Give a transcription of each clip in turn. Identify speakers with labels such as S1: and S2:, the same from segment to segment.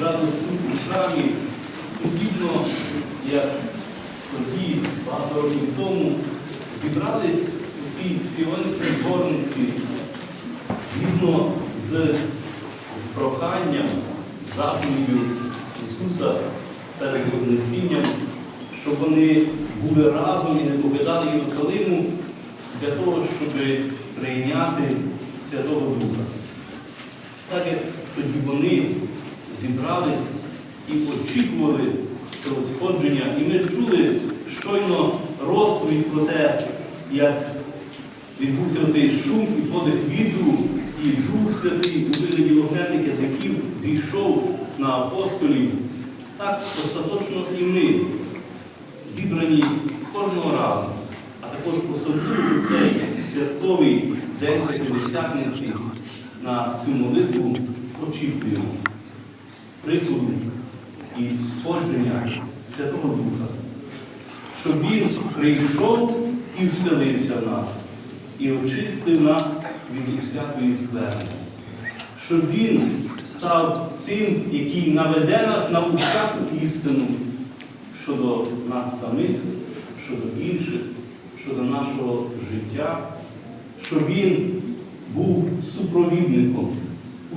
S1: зібрались тут у подібно, як тоді, багато років тому, зібрались у цій сіонській горниці згідно з, з проханням, заповіддю Ісуса перед Вознесінням, щоб вони були разом і не покидали Єрусалиму для того, щоб прийняти Святого Духа. Так як тоді вони зібрались і очікували цього сходження, і ми чули щойно розповідь про те, як відбувся цей шум і подих вітру, і Дух Святий у вигляді вогненних язиків зійшов на апостолів. Так остаточно і ми зібрані кожного разу, а також особливо цей святковий день П'ятидесятниці на цю молитву очікуємо приходу і сходження Святого Духа, щоб Він прийшов і вселився в нас, і очистив нас від усякої скверни, щоб Він став тим, який наведе нас на усяку істину щодо нас самих, щодо інших, щодо нашого життя, щоб Він був супровідником,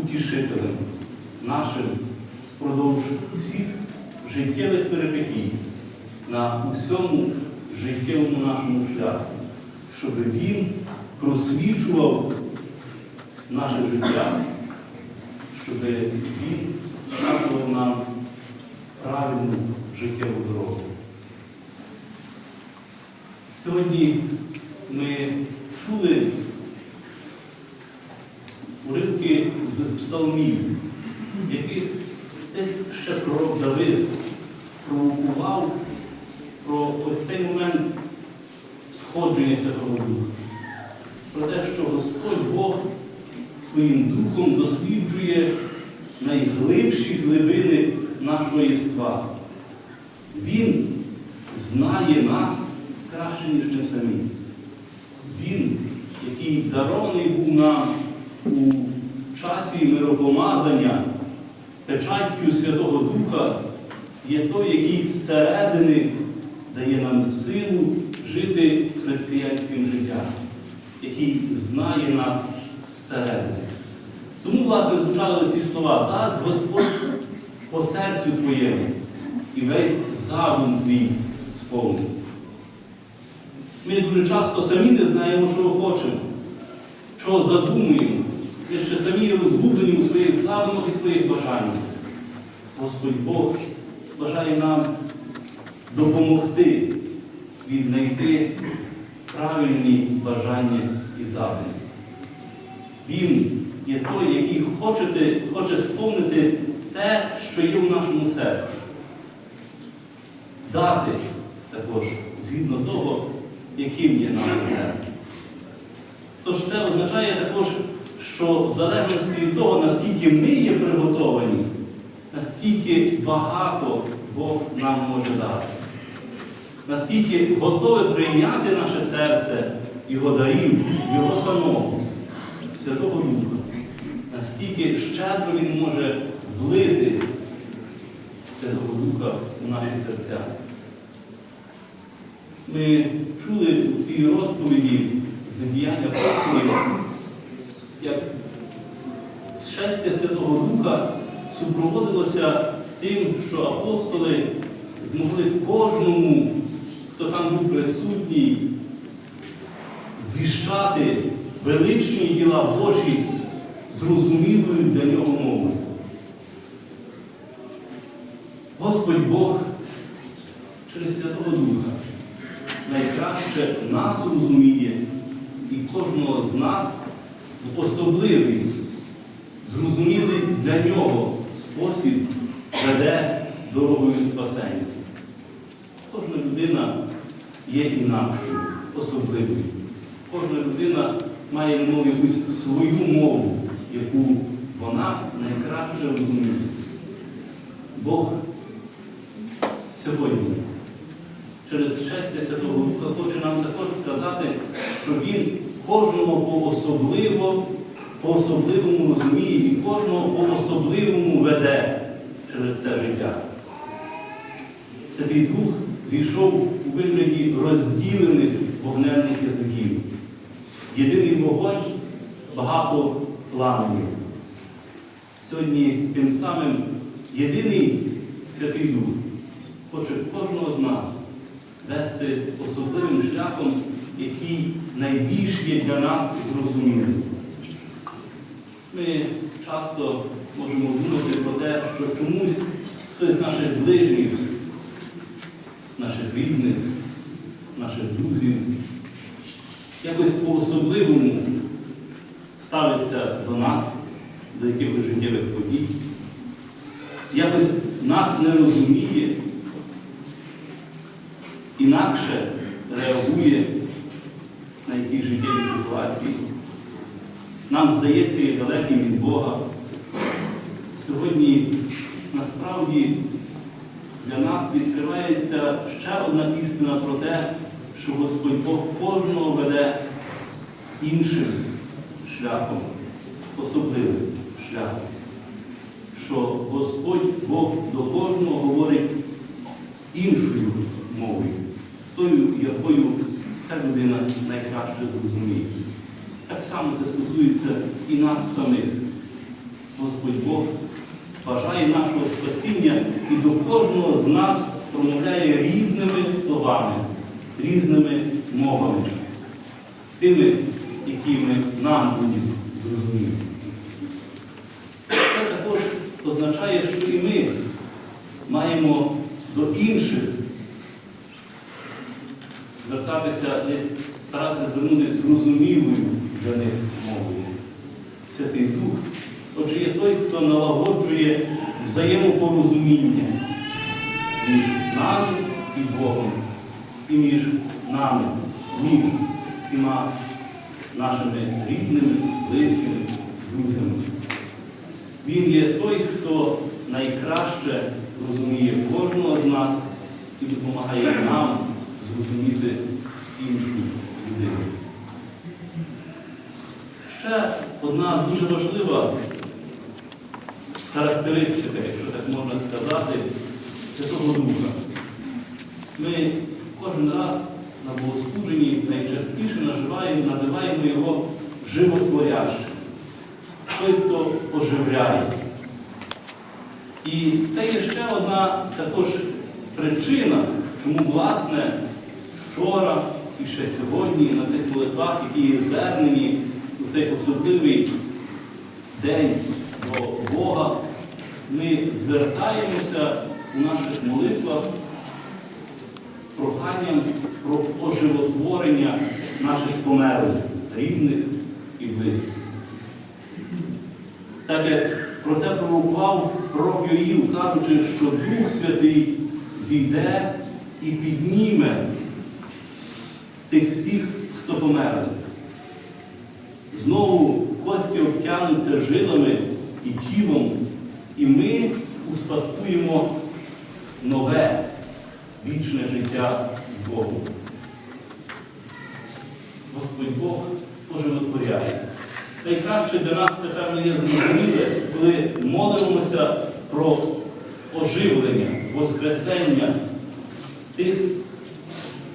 S1: утішителем нашим впродовж усіх життєвих перипетій на усьому життєвому нашому шляху, щоб Він просвічував наше життя, щоб Він показував нам правильну життєву дорогу. Сьогодні ми чули уривки з псалмів, яких ще пророк Давид провокував про ось цей момент сходження Святого Духа. Про те, що Господь Бог своїм духом досліджує найглибші глибини нашого єства. Він знає нас краще, ніж ми самі. Він, який дарований був нам у часі миропомазання, печаттю Святого Духа, є той, який зсередини дає нам силу жити християнським життям, який знає нас зсередини. Тому, власне, звучали ці слова, дасть Господь по серцю твоєму і весь задум твій сповнить. Ми дуже часто самі не знаємо, чого хочемо, чого задумуємо. Ми ще самі розгублені у своїх задумах і своїх бажаннях. Господь Бог бажає нам допомогти віднайти правильні бажання і задуми. Він є той, який хочете, хоче сповнити те, що є в нашому серці. Дати також згідно того, яким є наше серце. Тож це означає також, що в залежності від того, наскільки ми є приготовані, наскільки багато Бог нам може дати. Наскільки готове прийняти наше серце Його дарів, Його самого, Святого Духа, наскільки щедро Він може влити Святого Духа у наші серця. Ми чули у цій розповіді з діяння апостолів, як щастя Святого Духа супроводилося тим, що апостоли змогли кожному, хто там був присутній, звіщати величні діла Божі зрозумілою для нього мовою. Господь Бог через Святого Духа найкраще нас розуміє і кожного з нас особливий, зрозумілий для нього спосіб веде дорогою спасення. Кожна людина є інакшою, особливою. Кожна людина має мов якусь свою мову, яку вона найкраще розуміє. Бог сьогодні через щастя Святого Духа хоче нам також сказати, що Він кожного по-особливо, по-особливому розуміє і кожного по-особливому веде через це життя. Святий Дух зійшов у вигляді розділених вогненних язиків. Єдиний вогонь багато пламенів. Сьогодні тим самим єдиний Святий Дух хоче кожного з нас вести особливим шляхом, який найбільш є для нас зрозумілим. Ми часто можемо думати про те, що чомусь хтось з наших ближніх, наших рідних, наших друзів якось по-особливому ставиться до нас, до якихось життєвих подій, якось нас не розуміє, інакше реагує ситуації. Нам здається є далеким від Бога. Сьогодні насправді для нас відкривається ще одна істина про те, що Господь Бог кожного веде іншим шляхом, особливим шляхом. Що Господь Бог до кожного говорить іншою мовою, тою, якою ця людина найкраще зрозуміє. Так само це стосується і нас самих. Господь Бог бажає нашого спасіння і до кожного з нас промовляє різними словами, різними мовами, тими, якими нам будуть зрозуміти. Це також означає, що і ми маємо до інших звертатися десь, старатися звернутися зрозумілою для них мовою. Святий Дух. Отже, є той, хто налагоджує взаємопорозуміння між нами і Богом, і між нами, між всіма нашими рідними, близькими, друзями. Він є той, хто найкраще розуміє кожного з нас і допомагає нам зрозуміти іншу людину. Ще одна дуже важлива характеристика, якщо так можна сказати, Святого Духа. Ми кожен раз на богослуженні найчастіше називаємо, називаємо його животворящим. Той, хто оживляє. І це є ще одна також причина, чому, власне, вчора і ще сьогодні на цих молитвах, які є звернені у цей особливий день до Бога, ми звертаємося у наших молитвах з проханням про оживотворення наших померлих, рідних і близьких. Так як про це пророкував пророк Йоїл, кажучи, що Дух Святий зійде і підніме тих всіх, хто померли. Знову кості обтягнуться жилами і тілом, і ми успадкуємо нове вічне життя з Богом. Господь Бог оживотворяє. Найкраще для нас це певно є зрозуміле, коли молимося про оживлення, воскресення тих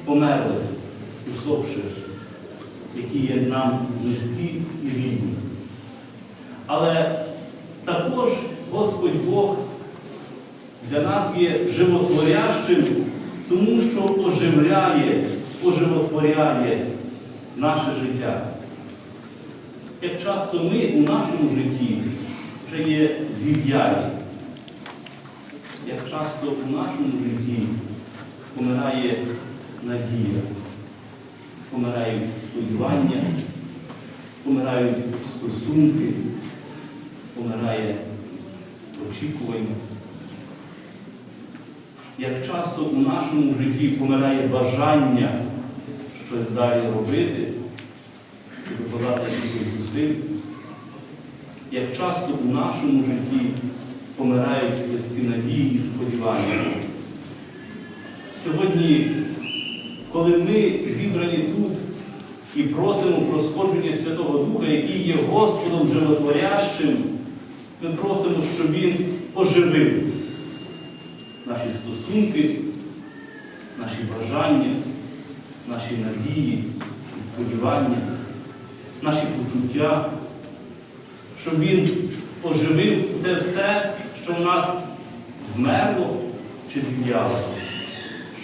S1: померлих, усопших, які є нам близькі і рідні. Але також Господь Бог для нас є животворящим, тому що оживляє, оживотворяє наше життя. Як часто ми у нашому житті вже є зів'ялі, як часто у нашому житті помирає надія, помирають сподівання, помирають стосунки, помирає очікування. Як часто у нашому житті помирає бажання щось далі робити і докладати якихось зусиль, як часто у нашому житті помирають ці надії і сподівання. Сьогодні, коли ми зібрані тут і просимо про сходження Святого Духа, який є Господом животворящим, ми просимо, щоб Він оживив наші стосунки, наші бажання, наші надії і сподівання, наші почуття, щоб Він оживив те все, що в нас вмерло чи зів'яло,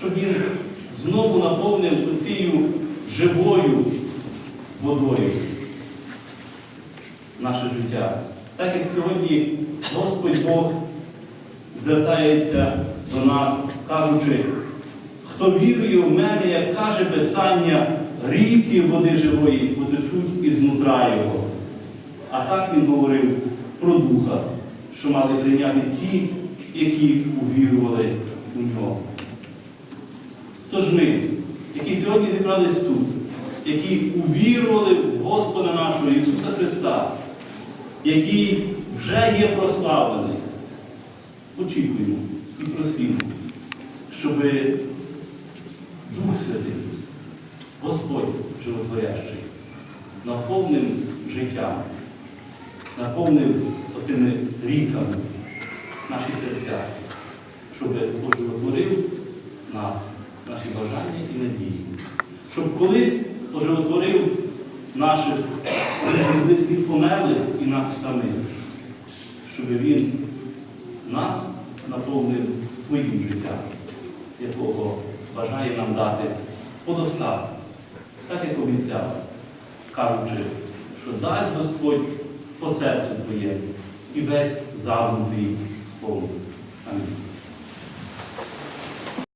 S1: щоб Він знову наповнив цією живою водою наше життя. Так як сьогодні Господь Бог звертається до нас, кажучи, хто вірує в мене, як каже Писання, ріки води живої потечуть із нутра Його. А так він говорив про Духа, що мали прийняти ті, які увірували у нього. Тож ми, які сьогодні зібрались тут, які увірували в Господа нашого Ісуса Христа, який вже є прославлений, очікуємо і просимо, щоб Дух Святий, Господь животворящий, наповнив життям, наповнив оцими ріками наші серця, щоб оживотворив нас, бажання і надії. Щоб колись оживотворив наших близьких померлих і нас самих, щоб Він нас наповнив своїм життям, якого бажає нам дати подостатку, так як обіцяв, кажучи, що дасть Господь по серцю твоєму і весь задум твій сповнить. Амінь.